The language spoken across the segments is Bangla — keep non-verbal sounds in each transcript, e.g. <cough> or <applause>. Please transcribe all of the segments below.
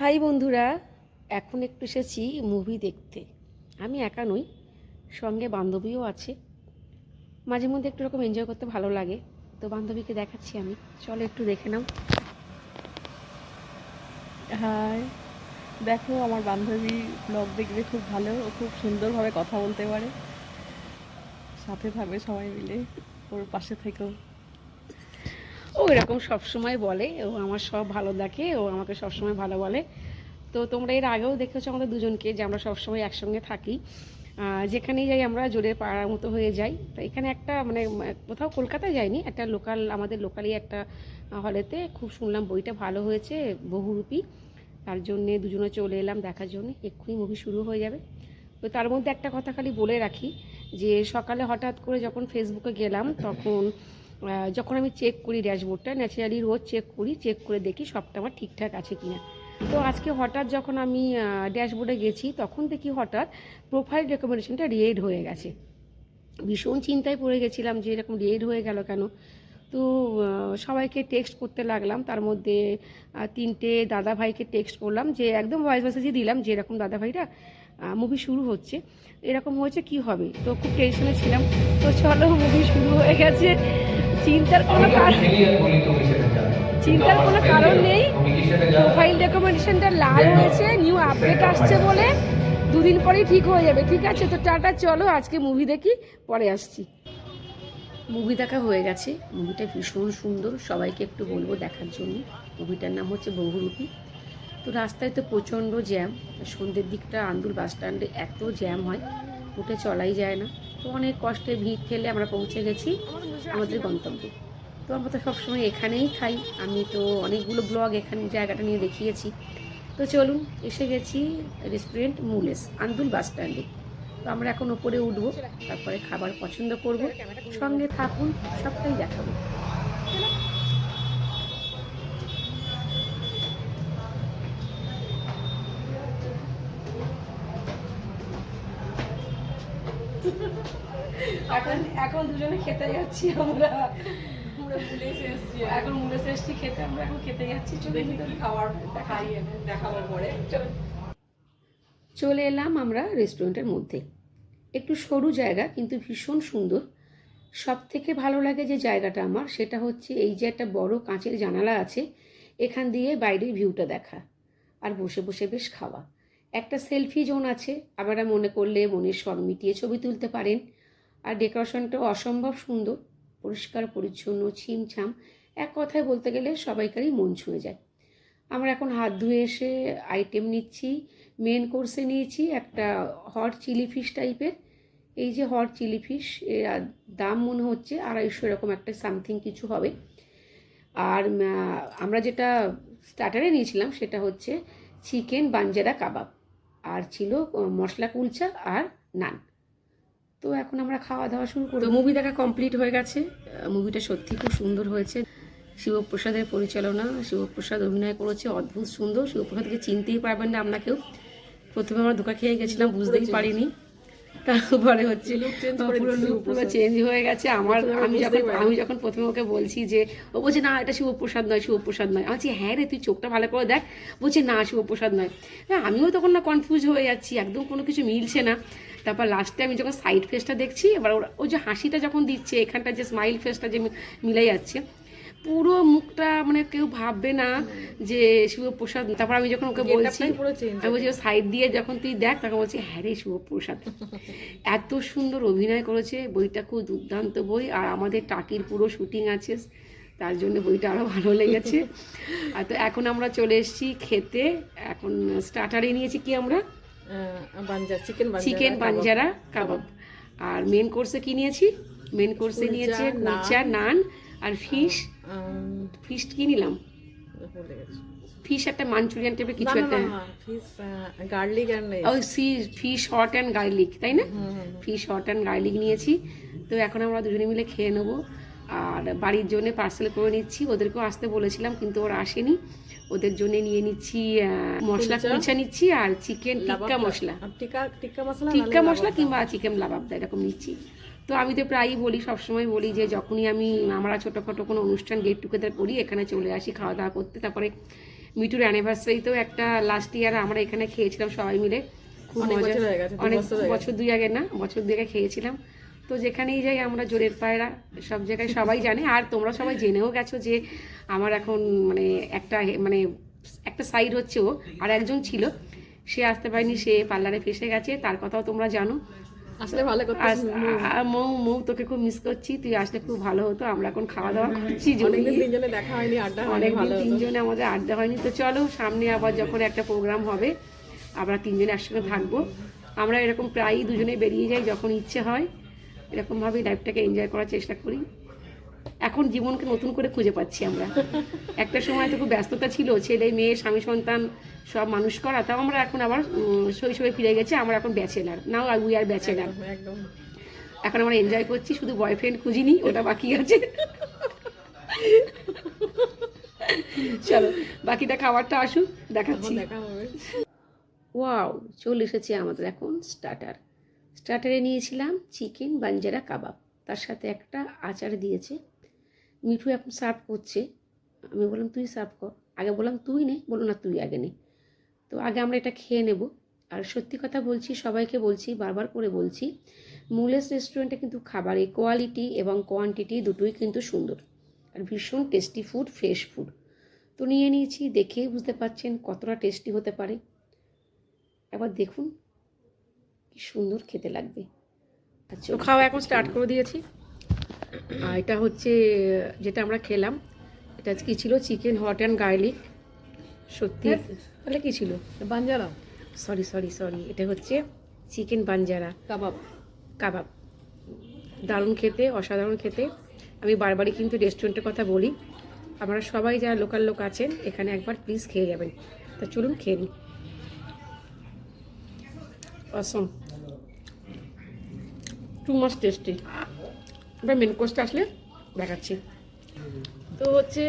হাই বন্ধুরা, এখন একটু এসেছি মুভি দেখতে। আমি একা নই, সঙ্গে বান্ধবীও আছে। মাঝে মধ্যে একটু রকম এনজয় করতে ভালো লাগে, তো বান্ধবীকে দেখাচ্ছি আমি। চলো একটু দেখে নাও। হাই, দেখো আমার বান্ধবী ব্লগ দেখবে খুব ভালো, ও খুব সুন্দরভাবে কথা বলতে পারে। সাথে থাকবে সবাই মিলে, ওর পাশে থেকেও। এরকম সবসময় বলে, ও আমার সব ভালো দেখে, ও আমাকে সবসময় ভালো বলে। তো তোমরা এর আগেও দেখেছ আমাদের দুজনকে যে আমরা সবসময় একসঙ্গে থাকি। যেখানেই যাই আমরা জোরে পাড়ার মতো হয়ে যাই। তো এখানে একটা মানে কোথাও কলকাতায় যাইনি, একটা লোকাল, আমাদের লোকালি একটা হলেতে খুব শুনলাম বইটা ভালো হয়েছে, বহুরূপী। তার জন্যে দুজনে চলে এলাম দেখার জন্য, এক্ষুনি মুভি শুরু হয়ে যাবে। তো তার মধ্যে একটা কথা খালি বলে রাখি, যে সকালে হঠাৎ করে যখন ফেসবুকে গেলাম, তখন যখন আমি চেক করি ড্যাশবোর্ডটা ন্যাচারালি রোজ চেক করি চেক করে দেখি সবটা আমার ঠিকঠাক আছে কি না তো আজকে হঠাৎ যখন আমি ড্যাশবোর্ডে গেছি, তখন দেখি হঠাৎ প্রোফাইল রেকমেন্ডেশনটা রিয়েড হয়ে গেছে। ভীষণ চিন্তায় পড়ে গেছিলাম যে এরকম রিয়েড হয়ে গেল কেন? তো সবাইকে টেক্সট করতে লাগলাম। তার মধ্যে তিনটে দাদা ভাইকে টেক্সট করলাম যে, একদম ভয়েস মেসেজই দিলাম যে, এরকম দাদা ভাইরা মুভি শুরু হচ্ছে। এরকম হয়েছে কি হবে? তো খুব টেনশনে ছিলাম। তো চলো মুভি শুরু হয়ে গেছে। চিন্তার কোনো কারণ চিন্তার কোনো কারণ নেই। প্রোফাইল রেকমেন্ডেশনটা লাল হয়েছে নিউ আপডেট আসছে বলে দুদিন পরেই ঠিক হয়ে যাবে ঠিক আছে? তো টাটা চলো আজকে মুভি দেখি পরে আসছি। মুভি দেখা হয়ে গেছে। মুভিটা ভীষণ সুন্দর সবাইকে একটু বলব দেখার জন্য। মুভিটার নাম হচ্ছে বহুরূপী। তো রাস্তায় তো প্রচণ্ড জ্যাম সন্ধ্যের দিকটা আন্দুল বাস স্ট্যান্ডে এত জ্যাম হয়। উঠে চলাই যায় না। তো অনেক কষ্টে ভিড় ঠেলে আমরা পৌঁছে গেছি আমাদের গন্তব্যে। তো আমরা তো সবসময় এখানেই খাই। আমি তো অনেকগুলো ব্লগ এখানে, জায়গাটা নিয়ে দেখিয়েছি। তো চলুন, এসে গেছি রেস্টুরেন্ট মুলেস আন্দুল বাস স্ট্যান্ডে তো আমরা এখন উপরে উঠবো, তারপরে খাবার পছন্দ করব। সঙ্গে থাকুন, সবটাই দেখাবো। এখন দুজনে খেতে যাচ্ছি আমরা। এখন এসছি খেতে আমরা এখন খেতে যাচ্ছি চলে খাবার খাইয়ে দেখাবার পরে। চলে। এলাম আমরা রেস্টুরেন্টের মধ্যে। একটু সরু জায়গা কিন্তু ভীষণ সুন্দর। সব থেকে ভালো লাগে যে জায়গাটা আমার সেটা হচ্ছে এই যে একটা বড় কাঁচের জানালা আছে এখান দিয়ে বাইরের ভিউটা দেখা আর বসে বসে বেশ খাওয়া। একটা সেলফি জোন আছে আপনারা মনে করলে মনের স্বর মিটিয়ে ছবি তুলতে পারেন। আর ডেকোরেশনটাও অসম্ভব সুন্দর, পরিষ্কার, পরিচ্ছন্ন, ছিমছাম। এক কথায় বলতে গেলে সবাইকারই মন ছুঁয়ে যায়। আমরা এখন হাত ধুয়ে এসে আইটেম নিচ্ছি মেন কোর্সে নিয়েছি একটা হট চিলি ফিশ টাইপের এই যে হট চিলি ফিশ এর দাম মনে হচ্ছে আড়াইশো এরকম একটা সামথিং কিছু হবে। আর আমরা যেটা স্টার্টারে নিয়েছিলাম সেটা হচ্ছে চিকেন বাঞ্জারা কাবাব। আর ছিল মশলা কুলচা আর নান। তো এখন আমরা খাওয়া দাওয়া শুরু করি মুভি দেখা কমপ্লিট হয়ে গেছে। মুভিটা সত্যি খুব সুন্দর হয়েছে। শিবপ্রসাদের পরিচালনা শিবপ্রসাদ অভিনয় করেছে অদ্ভুত সুন্দর। শিবপ্রসাদকে চিনতেই পারবেন না আপনাকেও প্রথমে আমরা ধোকা খেয়ে গেছিলাম বুঝতেই পারিনি। তারপরে হচ্ছে পুরো চেঞ্জ হয়ে গেছে। আমার আমি যখন আমি যখন প্রথমে ওকে বলছি যে ও বলছে না এটা শিবপ্রসাদ নয় শিবপ্রসাদ নয়। আমি হ্যাঁ রে তুই চোখটা ভালো করে দেখ। বলছে না শিবপ্রসাদ নয়। হ্যাঁ আমিও তখন না কনফিউজ হয়ে যাচ্ছি একদম কোনো কিছু মিলছে না। তারপর লাস্টে আমি যখন সাইড ফেসটা দেখছি এবার ওরা ও যে হাসিটা যখন দিচ্ছে এখানটা যে স্মাইল ফেসটা যে মিলে যাচ্ছে পুরো মুখটা মানে কেউ ভাববে না যে শিবপ্রসাদ তারপর আমি যখন ওকে বলছি আমি বলছি সাইড দিয়ে যখন তুই দেখ তখন বলছি হ্যাঁ রে শুভপ্রসাদ এত সুন্দর অভিনয় করেছে বইটা খুব দুর্দান্ত বই আর আমাদের টাকির পুরো শুটিং আছে তার জন্য বইটা আরও ভালো লেগেছে। আর তো এখন আমরা চলে এসেছি খেতে এখন স্টার্টারে নিয়েছি কি আমরা? চিকেন পাঞ্জারা কাবাব। আর মেন কোর্সে কি নিয়েছি? মেন কোর্সে নিয়েছে। কুলচা নান আর ফিশ? ফিশ কি নিলাম? ফিশ একটা মাঞ্চুরিয়ান টাইপের কিছু একটা। গার্লিক ওই sea fish hot and garlic তাই না? ফিশ হট অ্যান্ড গার্লিক নিয়েছি। তো এখন আমরা দুজনে মিলে খেয়ে নেব। আর বাড়ির জন্য পার্সেল করে নিচ্ছি। ওদেরকেও আসতে বলেছিলাম কিন্তু ওরা আসেনি। ওদের জন্য নিয়ে নিচ্ছি মশলা কুলচা। কুলচা নিচ্ছি আর চিকেন টিক্কা মশলা। টিক্কা টিক্কা মশলা টিক্কা মশলা কিংবা চিকেন লাবাবদা এরকম নিচ্ছি। তো আমি তো প্রায়ই বলি সবসময় বলি যে যখনই আমি আমরা ছোটোখাটো কোনো অনুষ্ঠান গেট টুগেদার করি এখানে চলে আসি খাওয়া দাওয়া করতে। তারপরে মিটুর অ্যানিভার্সারিতেও একটা লাস্ট ইয়ার আমরা এখানে খেয়েছিলাম সবাই মিলে। খুব মজা অনেক। বছর দুই আগে না বছর দুই আগে খেয়েছিলাম। তো যেখানেই যাই আমরা জোরের পায়রা সব জায়গায় সবাই <laughs> জানে। আর তোমরা সবাই জেনেও গেছো যে আমার এখন মানে একটা মানে একটা সাইড হচ্ছে ও আর একজন ছিল। সে আসতে পারেনি সে পার্লারে ফেসে গেছে তার কথাও তোমরা জানো। আসলে ভালো করতে মৌ মৌ তোকে খুব মিস করছি তুই আসলে খুব ভালো হতো আমরা এখন খাওয়া দাওয়া করছি অনেকদিন তিনজনে দেখা হয়নি আড্ডা অনেক ভালো তিনজনে আমাদের আড্ডা হয়নি তো চলো সামনে আবার যখন একটা প্রোগ্রাম হবে আমরা তিনজনে একসঙ্গে থাকব। আমরা এরকম প্রায়ই দুজনে বেরিয়ে যাই যখন ইচ্ছে হয়। এরকমভাবেই লাইফটাকে এনজয় করার চেষ্টা করি। এখন জীবনকে নতুন করে খুঁজে পাচ্ছি আমরা। একটা সময় তো খুব ব্যস্ততা ছিল ছেলে মেয়ে স্বামী সন্তান সব মানুষ করা তাও আমরা এখন আবার শৈশবে ফিরে গেছি আমরা এখন bachelor. Now we are bachelor একদম এখন আমরা এনজয় করছি শুধু বয়ফ্রেন্ড খুঁজিনি ওটা বাকি আছে। চলো বাকিটা খাবারটা আসুক দেখাচ্ছি। ওয়াও চলে এসেছে আমাদের এখন স্টার্টার স্টার্টারে নিয়েছিলাম চিকেন বাঞ্জারা কাবাব। তার সাথে একটা আচার দিয়েছে। মিঠু এখন সার্ভ করছে। আমি বললাম, তুই সার্ভ কর। আগে বললাম, তুই নে। বলো না, তুই আগে নে। তো আগে আমরা এটা খেয়ে নেব। আর সত্যি কথা বলছি, সবাইকে বলছি, বারবার করে বলছি মুলেস রেস্টুরেন্টে কিন্তু খাবারের কোয়ালিটি এবং কোয়ান্টিটি দুটোই কিন্তু সুন্দর। আর ভীষণ টেস্টি ফুড ফ্রেশ ফুড তো নিয়ে নিয়েছি দেখেই বুঝতে পারছেন কতটা টেস্টি হতে পারে। একবার দেখুন, কি সুন্দর খেতে লাগবে। আচ্ছা খাওয়া এখন স্টার্ট করে দিয়েছি। আর এটা হচ্ছে যেটা আমরা খেলাম এটা কি ছিল? চিকেন হট অ্যান্ড গার্লিক সত্যি? তাহলে কি ছিল? বাঞ্জারা। সরি সরি সরি এটা হচ্ছে চিকেন বাঞ্জারা। কাবাব। কাবাব। দারুণ খেতে অসাধারণ খেতে। আমি বারবারই কিন্তু রেস্টুরেন্টের কথা বলি। আপনারা সবাই যারা লোকাল লোক আছেন এখানে একবার প্লিজ খেয়ে যাবেন। তা চলুন খেয়ে নিই। অসম টু মাস টেস্টি এবার মেন কোর্সটা আসলে দেখাচ্ছি। তো হচ্ছে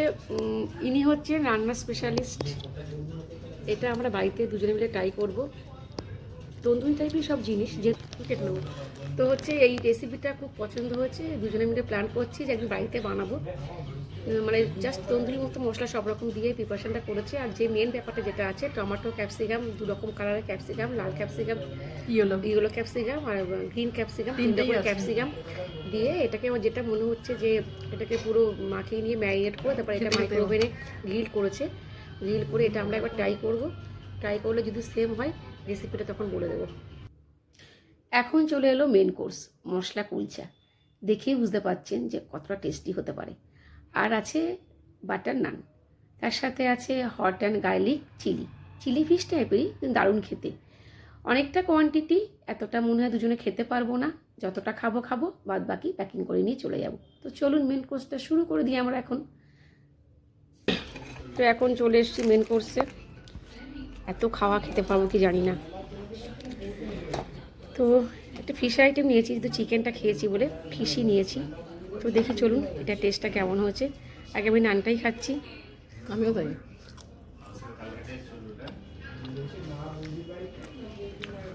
ইনি হচ্ছে রান্না স্পেশালিস্ট এটা আমরা বাড়িতে দুজনে মিলে ট্রাই করব। তন্দুরি টাইপের সব জিনিস, যে কেটে নেব। তো হচ্ছে এই রেসিপিটা খুব পছন্দ হয়েছে, দুজনে মিলে প্ল্যান করছি যে একদিন বাড়িতে বানাবো। মানে জাস্ট তন্দুরি মতো মশলা সব রকম দিয়ে প্রিপারেশনটা করেছে। আর যে মেন ব্যাপারটা যেটা আছে টমেটো ক্যাপসিকাম দু রকম কালারের ক্যাপসিকাম লাল ক্যাপসিকাম ইয়েলো ইয়েলো ক্যাপসিকাম আর গ্রিন ক্যাপসিকাম করে আছে। ক্যাপসিকাম দিয়ে এটাকে আমার যেটা মনে হচ্ছে যে এটাকে পুরো মাখিয়ে নিয়ে ম্যারিনেট করে তারপর এটা মাইক্রোওভেনে গ্রিল করেছে। গ্রিল করে এটা আমরা একবার ট্রাই করব। ট্রাই করলে যদি সেম হয় রেসিপিটা তখন বলে দেবো। এখন চলে এলো মেন কোর্স মশলা কুলচা। দেখেই বুঝতে পাচ্ছেন যে কতটা টেস্টি হতে পারে। আর আছে বাটার নান। তার সাথে আছে hot and garlic chilli. Chilli fish টাইপেরই দারুণ খেতে। অনেকটা কোয়ান্টিটি এতটা মনে হয় দুজনে খেতে পারব না। যতটা খাব খাব, বাদ বাকি প্যাকিং করে নিয়ে চলে যাব। তো চলুন মেন কোর্সটা শুরু করে দিই আমরা এখন। তো এখন চলে এসেছি মেন কোর্সে এত খাওয়া খেতে পারব কি জানি না। তো একটা ফিশ আইটেম নিয়েছি, যেহেতু চিকেনটা খেয়েছি বলে ফিশই নিয়েছি। তো দেখি চলুন এটা টেস্টটা কেমন হয়েছে। আগে আমি নানটাই খাচ্ছি। আমিও তাই।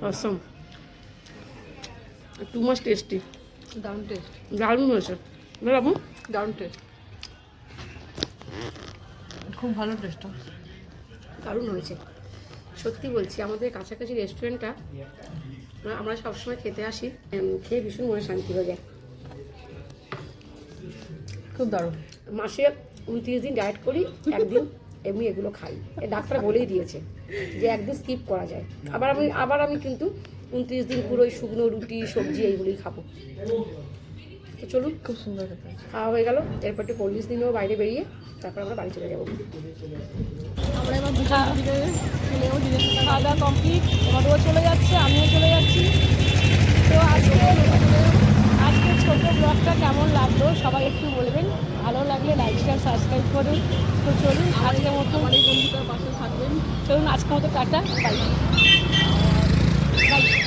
অসম টু মাস টেস্টি দারুণ টেস্ট দারুণ হয়েছে। বাবু? দারুণ টেস্ট খুব ভালো টেস্ট দারুণ হয়েছে। সত্যি বলছি আমাদের কাছাকাছি রেস্টুরেন্টটা আমরা সবসময় খেতে আসি খেয়ে ভীষণ মনে শান্তি হয়ে যায়। খুব দারুণ। মাসে উনত্রিশ দিন ডায়েট করি একদিন এমনি এগুলো খাই। এ ডাক্তার বলেই দিয়েছে যে একদিন স্কিপ করা যায়। আবার আমি আবার আমি কিন্তু উনত্রিশ দিন পুরো ওই শুকনো রুটি সবজি এইগুলোই খাব। তো চলুন খুব সুন্দর খাওয়া হয়ে গেল। এরপর একটু ড্রিঙ্কস নিয়েও বাইরে বেরিয়ে তারপর আমরা বাড়ি চলে যাব। আমরা এবার খাওয়া দাওয়া কমপ্লিট ওনারও চলে যাচ্ছে আমিও চলে যাচ্ছি। তো আজকে ছোট ব্লগটা কেমন লাগল সবাই একটু বলবেন। ভালো লাগলে লাইক শেয়ার সাবস্ক্রাইব করুন। তো চলুন আজকের মতো অনেক বন্ধুদের বন্ধুটার পাশে থাকবেন। চলুন আজকের মতো টাটা বাই বাই